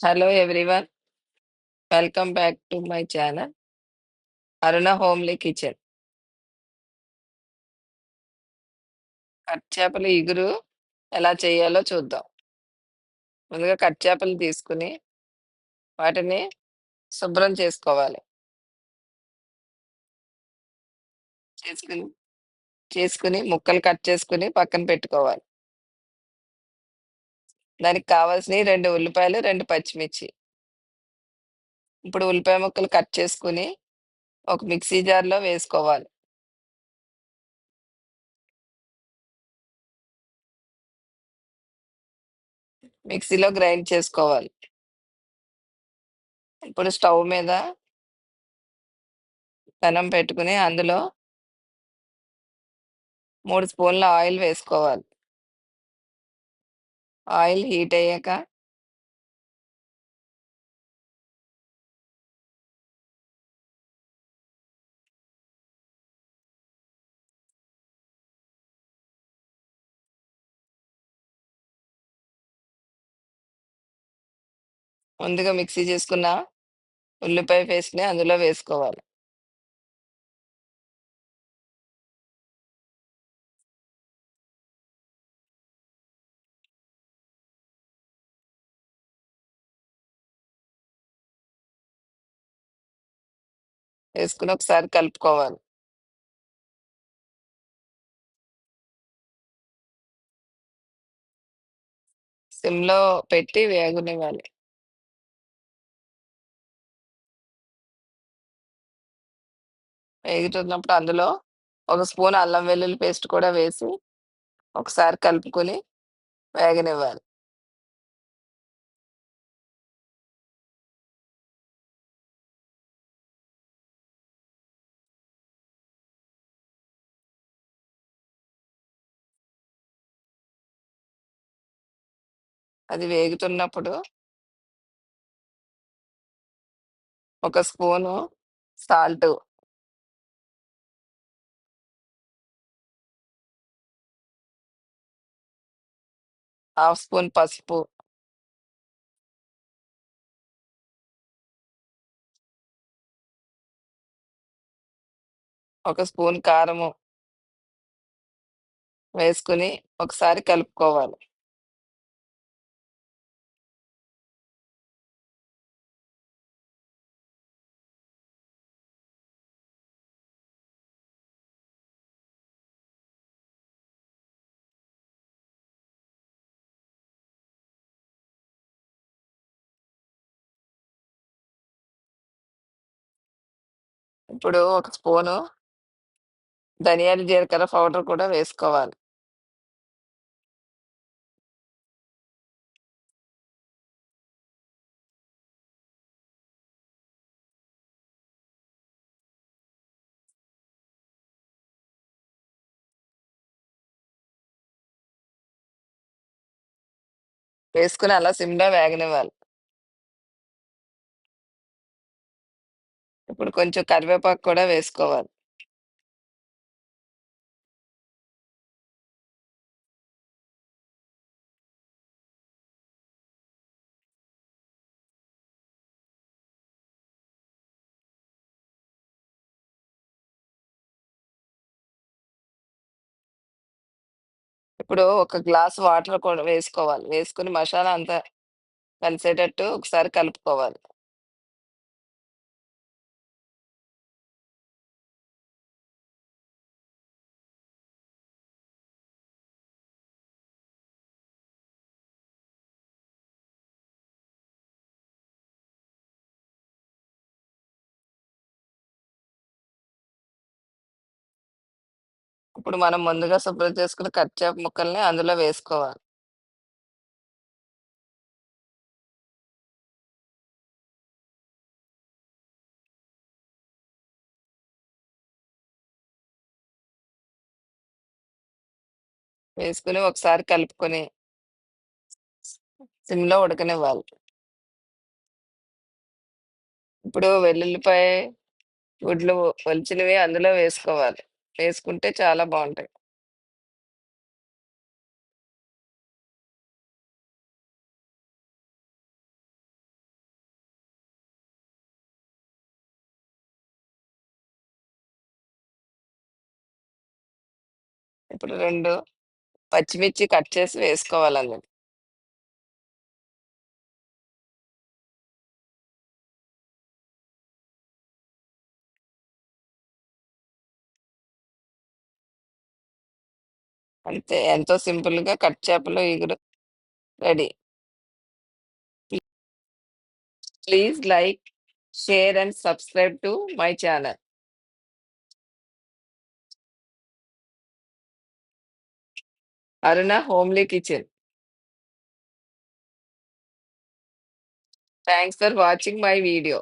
Hello everyone welcome back to my channel Aruna homely kitchen cut చేపల ఇగురు ఎలా చేయాలో చూద్దాం. ముందుగా కట్ చేపలు తీసుకుని వాటిని శుభ్రం చేసుకోవాలి. చేసుకుని చేసుకుని ముక్కలు కట్ చేసుకుని పక్కన పెట్టుకోవాలి. దానికి కావాల్సినవి రెండు ఉల్లిపాయలు రెండు పచ్చిమిర్చి. ఇప్పుడు ఉల్లిపాయ ముక్కలు కట్ చేసుకుని ఒక మిక్సీ జార్లో వేసుకోవాలి. మిక్సీలో గ్రైండ్ చేసుకోవాలి. ఇప్పుడు స్టవ్ మీద పెనం పెట్టుకుని అందులో మూడు స్పూన్ల ఆయిల్ వేసుకోవాలి. ఆయిల్ హీట్ అయ్యాక ముందుగా మిక్సీ చేసుకున్న ఉల్లిపాయ పేస్ట్‌ని అందులో వేసుకోవాలి. వేసుకొని ఒకసారి కలుపుకోవాలి. సిమ్‌లో పెట్టి వేగనివ్వాలి. వేగుతున్నప్పుడు అందులో ఒక స్పూన్ అల్లం వెల్లుల్లి పేస్ట్ కూడా వేసి ఒకసారి కలుపుకొని వేగనివ్వాలి. అది వేగుతున్నప్పుడు ఒక స్పూను సాల్టు హాఫ్ స్పూన్ పసుపు ఒక స్పూన్ కారము వేసుకొని ఒకసారి కలుపుకోవాలి. ఇప్పుడు ఒక స్పూను ధనియాల జీలకర్ర పౌడర్ కూడా వేసుకోవాలి. వేసుకొని అలా సిమ్‌లో వేగనివ్వాలి. ఇప్పుడు కొంచెం కరివేపాకు కూడా వేసుకోవాలి. ఇప్పుడు ఒక గ్లాస్ వాటర్ కూడా వేసుకోవాలి. వేసుకొని మసాలా అంతా కలిసేటట్టు ఒకసారి కలుపుకోవాలి. ఇప్పుడు మనం ముందుగా శుభ్రం చేసుకున్న కర్చేప ముక్కల్ని అందులో వేసుకోవాలి. వేసుకొని ఒకసారి కలుపుకొని సిమ్‌లో ఉడకనివ్వాలి. ఇప్పుడు వెల్లుల్లిపాయ గుడ్లు ఒలిచినవి అందులో వేసుకోవాలి. వేసుకుంటే చాలా బాగుంటాయి. ఇప్పుడు రెండు పచ్చిమిర్చి కట్ చేసి వేసుకోవాలన్నది అంతే. ఎంతో సింపుల్‌గా కట్ చేపలు ఇగురు ready. Please like, share and subscribe to my channel. Aruna homely kitchen. Thanks for watching my video.